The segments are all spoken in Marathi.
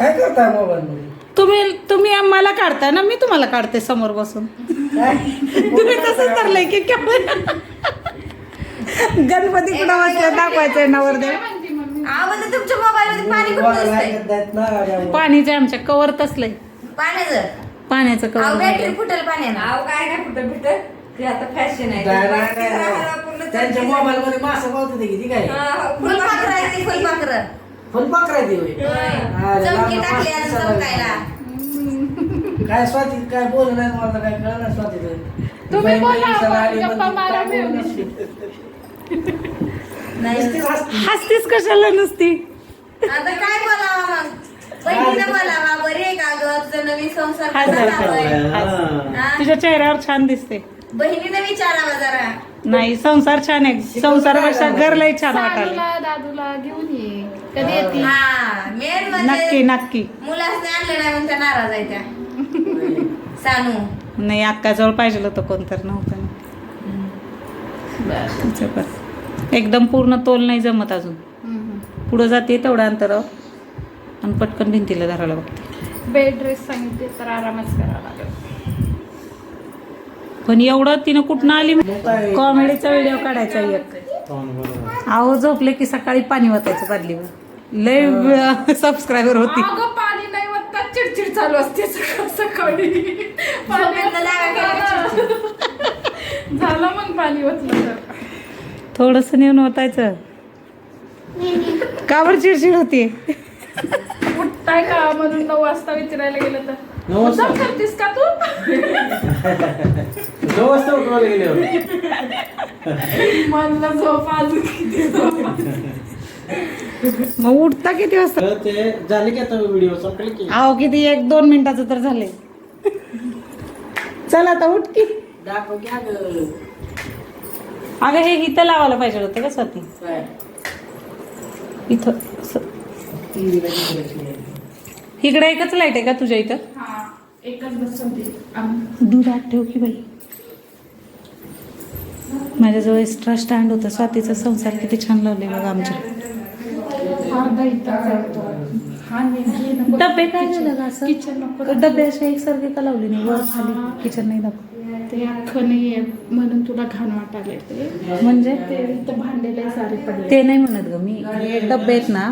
काय करताय मोबाईल मध्ये तुम्ही तुम्ही मला काढताय ना मी तुम्हाला काढते समोर बसून काय तुम्ही तसंच ठरलंय की गणपती कुठं बसल्या दाखवायचंय नवरदेव आवाज तुमच्या मोबाईल मध्ये पाणी कुठं तुम्हाला दिसतंय ऐकत नाहीत ना गाड्यावर. पाणीचे आमच्या कवर तसलंय पाण्याचं पाण्याचं अहो कवर बॅटरी फुटेल पाण्यानं नाव काय नाही कुठं भेटत ते आता फॅशन आहे नाही, नाही, नाही, नाही. त्यांच्या मोबाईल मध्ये मासं पावते ते किती काय फुलपाखरं आहे ती फुलपाखरं फुल पाकरायची होय. अरे, चमकी लांब टाकली पाच आणि दिवसाला चमकायला. काय स्वाती काय बोल नाही मला काय स्वाती तुम्ही बोला, गप्पा मारा नाही हसतीस कशाला नुसती? आता काय बोलावा मग? बहिणीनं बोलावा बरी आहे का ग? नवीन संसार? हा? तुझ्या चेहऱ्यावर छान दिसते. बहिणीनं विचारावा जरा. नाही संसार छान आहे. संसारापेक्षा घर लय छान वाटायला दादूला घेऊन कधी येते? हा मेन नक्की म्हणजे नक्की मुलासने आणले नाही म्हणून त्या नाराज आहे त्या. सानू. नाही अक्काजवळ पाहिजे होतं कोणतर नव्हतं ना. तिचं पण. एकदम पूर्ण तोल नाही जमत अजून. पुढं जाते तेवढं अंतरावर आणि पटकन भिंतीला धरायला बघते. बेड रेस्ट सांगितले तर आरामच करावा लागेल. पण एवढं तिनं कुठनं आली? कॉमेडीचा व्हिडिओ काढायचा एक. आहो झोपले की सकाळी पाणी वाचायचं बादलीवर. लय सबस्क्रायबर होती. अगं पाणी नाही वाटता चिडचिड चालू असते सकाळ सकाळी. पाणी झोपेतनं जागा केलं की वाचलं. झालं मग पाणी वाचलं. तर थोडस नेऊन होतायचं का बरं चिडचिड होती? उठताय का? म्हणून नऊ वाजता विचारायला गेलं तर. नऊ वाजता? मुद्दाम करतेस का तू? नऊ वाजता उठवायला म्हणलं झोप अजून किती झोप मग उठता किती वाजता? ते झाले की आता व्हिडिओ संपले की. आहो किती एक दोन मिनिटाचं तर झालंय चल आता उठ की. दाखव अगं. हे इथं लावायला पाहिजे होतं का स्वाती? इथं इकडे एकच लाइट आहे का तुझ्या इथं? हा एकच दूध आत ठेव की बाई. माझ्याजवळ एक्स्ट्रा स्टँड होतं. स्वातीचा संसार किती छान लावले बघा आमच्या. अर्धा इथं जातो हा नेमकी नको डबे काय झालं गं असं? किचन नको डबे असे एकसारखे का लावले नाही? वर खाली किचन नाही दाखव ते अख्खं नाही आहे. म्हणून तुला घाण वाटायला ते. म्हणजे? ते इथं भांडेले सारे पडले. ते नाही म्हणत ग मी. हे डबे आहेत ना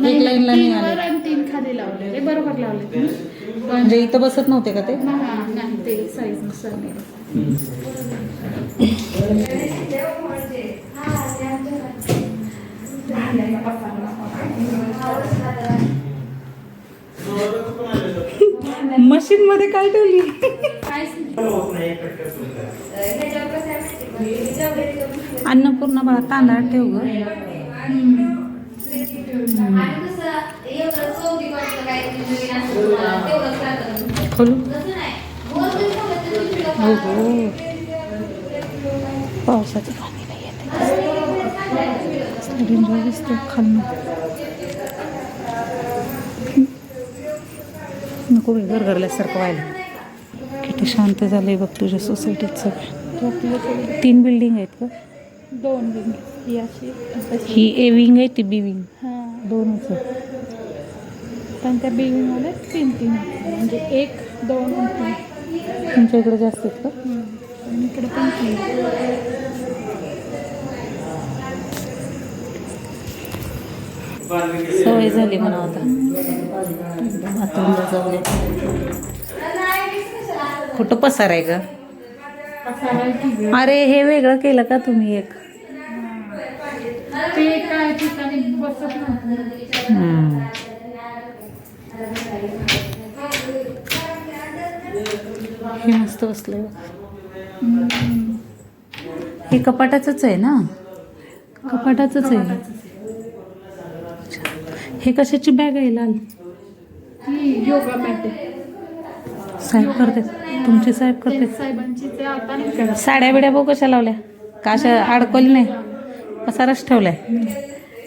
एक लाईनला नाही तीन वर आले आणि तीन खाली लावलेले बरोबर लावले पण म्हणजे इथं बसत नव्हते का ते? हा, नाही ते साईजनुसार नाही. मशीन मध्ये काय ठेवली? अन्नपूर्णा बाळा तांदळात ठेव ग. खोलू. हो हो. पावसाचं पाणी नाही येते. दिसतो खालनं. नको गरगरल्यासारखं व्हायला. किती शांत झालंय बघ तुझ्या सोसायटीत सगळं. तीन बिल्डिंग आहेत का? दोन wing he. He A wing आहे ती बी विंग हा. दोनच आहे पण त्या बिल्डिंगमध्ये तीन तीन होते. म्हणजे एक दोन तीन. तुमच्या इकडे जास्त आहेत का? इकडे पण तीन सवय झाली म्हणा आता जाऊन कुठं पसार आहे का? अरे हे वेगळं केलं का तुम्ही एक. हे मस्त बसलंय. हे कपाटाचंच आहे ना कपाटाचंच आहे हे कशाची बॅग आहे लाल? ती योगा मॅट. साहेब करतात. तुमचे साहेब ते करतात. साहेबांची ते आता नाही करत. साड्या बिड्या बघ कशा लावल्या? का अशा अडकवली नाही पसारच ठेवलाय.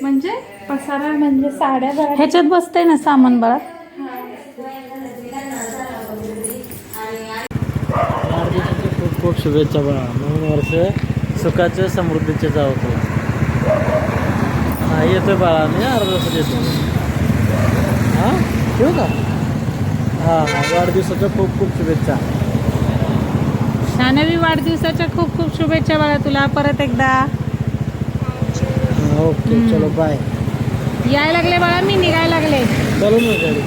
म्हणजे पसारा म्हणजे साड्या जरा ह्याच्यात बसतंय ना सामान बाळा. खूप खूप शुभेच्छा बाळा. नवीन वर्ष सुखाचे समृद्धीचे जावं. तुला हा येतोय बाळा मी अर्धा तासात येतो हा? ठेवू का? हां वाढदिवसाच्या खूप खूप शुभेच्छा. शानवी वाढदिवसाच्या खूप खूप शुभेच्छा बाळा तुला. परत एकदा. हां, ओके. चलो बाय यायला लागले बाळा मी निघायला लागले. चलो ना गाडी.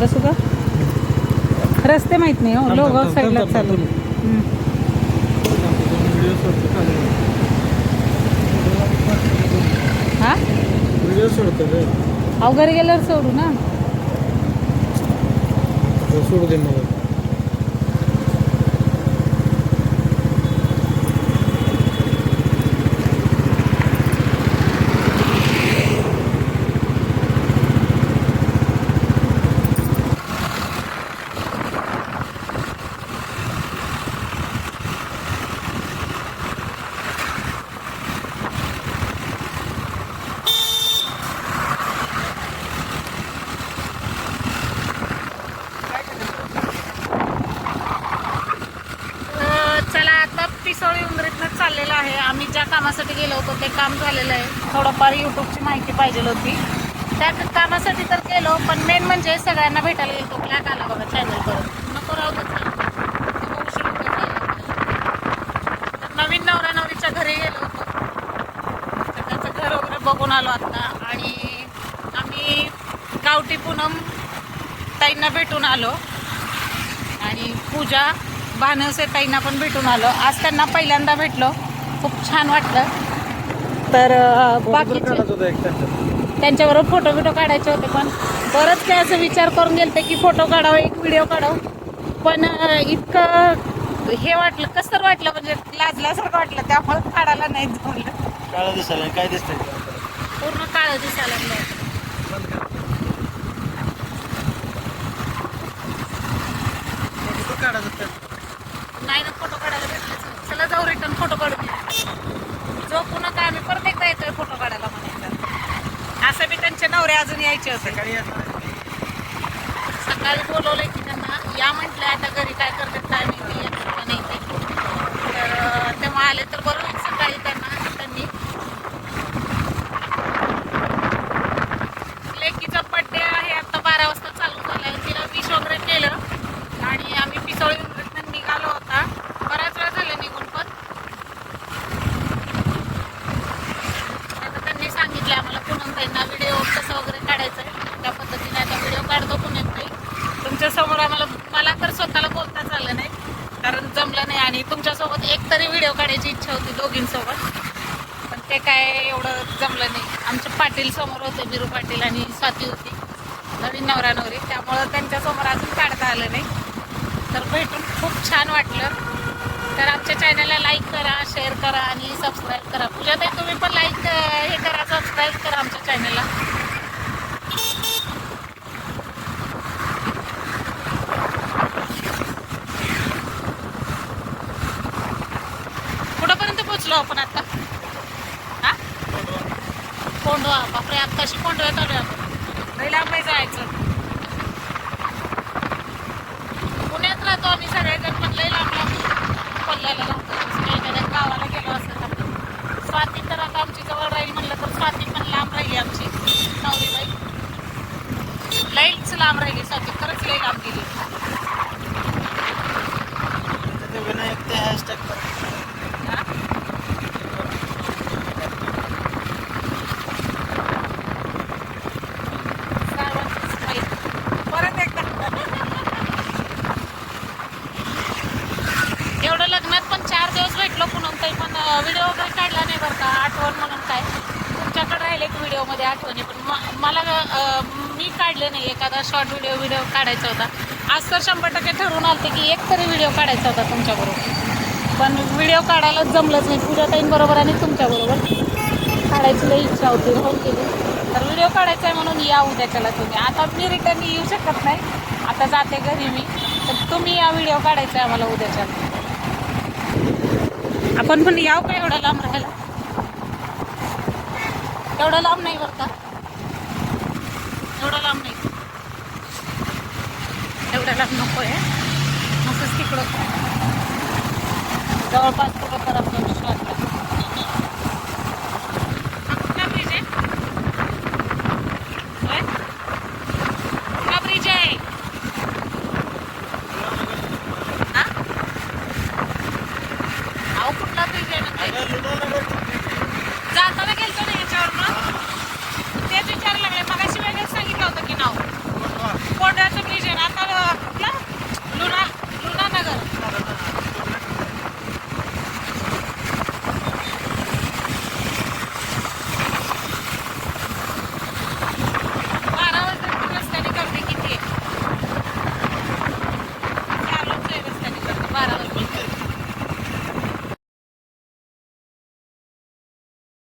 बसू का? रस्ते माहीत नाही हो लोक साईडला चालू ಅವಗರಿಗೆಲ್ಲರೂ ಸೋಡುನಾ? ಸುಡುದಿಲ್ಲ ज्या कामासाठी गेलो होतो ते काम झालेलं आहे. थोडंफार यूट्यूबची माहिती पाहिजे होती. त्या कामासाठी तर गेलो पण मेन म्हणजे सगळ्यांना भेटायला गेलो ब्लॅक आला बघा चॅनल परत नको राहू तर नवीन नवरा नवरीच्या घरी गेलो होतो. तर त्याचं घर वगैरे बघून आलो आता. आणि आम्ही गावठी पूनम ताईंना भेटून आलो. आणि पूजा भानवसे ताईंना पण भेटून आलो. आज त्यांना पहिल्यांदा भेटलो. खूप छान वाटलं. तर त्यांचा. त्यांच्याबरोबर फोटो बिटो काढायचे होते पण बरंच काय असं विचार करून गेलते की फोटो काढावं एक व्हिडिओ काढावं. पण इतकं हे वाटलं कसं तर वाटलं म्हणजे लाजल्यासारखं वाटलं त्यामुळे काढायला नाही काळा दिसायला काय दिसतंय? पूर्ण काळं दिसायला लागलं काढत होता नाही ना फोटो काढायला भेटलेच नाही. चला जाऊ रिटर्न फोटो काढू जो पुन्हा काय आम्ही परत एकदा येतोय फोटो काढायला म्हणायचं असं बी त्यांचे नवरे अजून यायचे होते सकाळी बोलवलंय की त्यांना या म्हटलं आता घरी काय करतात काय माहिती नाही ते. तर तेव्हा आले तर बरं होईल सकाळी त्यांना त्यांनी. लेकीचा बड्डे आहे आता बारा वाजता चालू झाला तिला विश वगैरे केलं. आणि आम्ही पिसोळी निघालो होता बराच वेळ झाला निघून पण. आता त्यांनी सांगितलं आम्हाला पुनम ताईंना व्हिडिओ कसं वगैरे काढायचं आहे त्या पद्धतीने आता व्हिडिओ काढतो पुण्यात ताई तुमच्यासमोर आम्हाला मला तर स्वतःला बोलताच आलं नाही. कारण जमलं नाही आणि तुमच्यासोबत एक तरी व्हिडिओ काढायची इच्छा होती दोघींसोबत. पण ते काय एवढं जमलं नाही. आमचे पाटील समोर होते बिरू पाटील आणि स्वाती होती. नवीन नवरा नवरी. त्यामुळं त्यांच्यासमोर अजून काढता आलं नाही. तर भेटून खूप छान वाटलं. तर आमच्या चॅनलला लाईक करा शेअर करा आणि सबस्क्राईब करा. पूजा ताई तुम्ही पण लाईक हे करा सबस्क्राईब करा आमच्या चॅनलला कुठंपर्यंत आपण आता. हा? कोंडवा. बापरे आत्ताशी कोंडव्यात आलोय आपण. लई लांब जायचं. पुण्यात राहतो आम्ही सगळेजण पण लई लांब लांब. पल्ल्याला राहतो काही एखाद्या गावाला गेलो असं स्वाती तर आता आमची जवळ राहील म्हणलं तर स्वाती पण लांब राहिली आमची. नवरीबाई. लईच लांब राहिली स्वाती खरंच लई लांब गेली. विनायक ते हॅशटॅग हा? सर्वांचीच माहिती. परत एकदा एवढं लग्नात पण चार दिवस भेटलो पुन्हा काही पण व्हिडिओ वगैरे काढला नाही बरं का आठवण म्हणून काय तुमच्याकडे राहिले एक व्हिडिओमध्ये आठवणी पण. मला मी काढले नाही. एखादा शॉर्ट व्हिडिओ व्हिडिओ काढायचा होता. आज तर शंभर टक्के ठरवून आलते की एक तरी व्हिडिओ काढायचा होता तुमच्याबरोबर. पण व्हिडिओ काढायला जमलंच नाही. पूजा ताईंबरोबर आणि तुमच्याबरोबर काढायची लई इच्छा होती फोन केली तर व्हिडिओ काढायचा आहे म्हणून या उद्याच्याला तुम्ही. आता मी रिटर्न येऊ शकत नाही. आता जाते घरी मी. तर तुम्ही या व्हिडिओ काढायचा आहे आम्हाला उद्याच्याला आपण पण याव का एवढा लांब राहायला? एवढं लांब नाही बरं का? एवढं लांब नाही. एवढं लांब नको आहे असंच तिकडं. जवळपास कुठं तर विश्वास